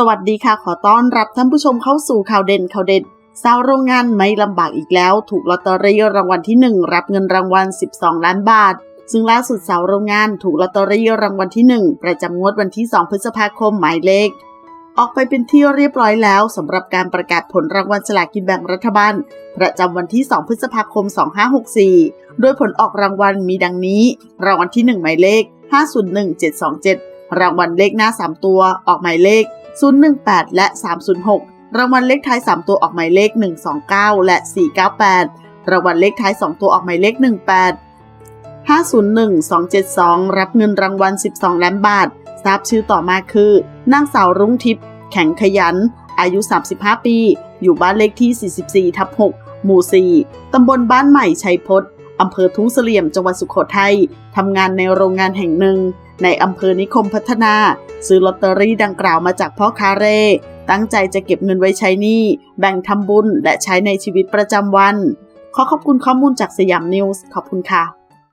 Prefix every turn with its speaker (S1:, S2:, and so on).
S1: สวัสดีค่ะขอต้อนรับท่านผู้ชมเข้าสู่ข่าวเด่นข่าวเด็ดสาวโรงงานไม่ลำบากอีกแล้ว ถูกลอตเตอรี่รางวัลที่ 1 รับเงินรางวัล 12 ล้านบาท ซึ่งล่าสุดสาวโรงงานถูกลอตเตอรี่รางวัลที่ 1 ประจำงวดวันที่ 2 พฤษภาคมหมายเลข ออกไปเป็นที่เรียบร้อยแล้วสำหรับการประกาศผลรางวัลสลากินแบ่งรัฐบาล ประจำวันที่ 2 พฤษภาคม 2564 โดยผลออกรางวัลมีดังนี้ รางวัลที่ 1 หมายเลข 501727 รางวัลเลขหน้า 3 ตัว ออกหมายเลข 018 และ 306 รางวัลเลขท้าย 3 ตัวออกหมายเลข 129 และ 498 รางวัลเลขท้าย 2 ตัวออกหมายเลข 18 501 272 รับเงินรางวัล 12 ล้านบาท ทราบชื่อต่อมาคือ นางสาวรุ่งทิพย์ แข็งขยัน อายุ 35 ปี อยู่บ้านเลขที่ 44 ทับ 6 หมู่ 4 ตำบลบ้านใหม่ชัยพศ อำเภอทุ่งเสลี่ยมจังหวัดสุโขทัยทำงานในโรงงานแห่งหนึ่ง ในอำเภอนิคมพัฒนา ซื้อลอตเตอรี่ดังกล่าวมาจากพ่อค้าเร่ ตั้งใจจะเก็บเงินไว้ใช้หนี้ แบ่งทำบุญและใช้ในชีวิตประจำวัน ขอขอบคุณข้อมูลจากสยามนิวส์ขอบคุณค่ะ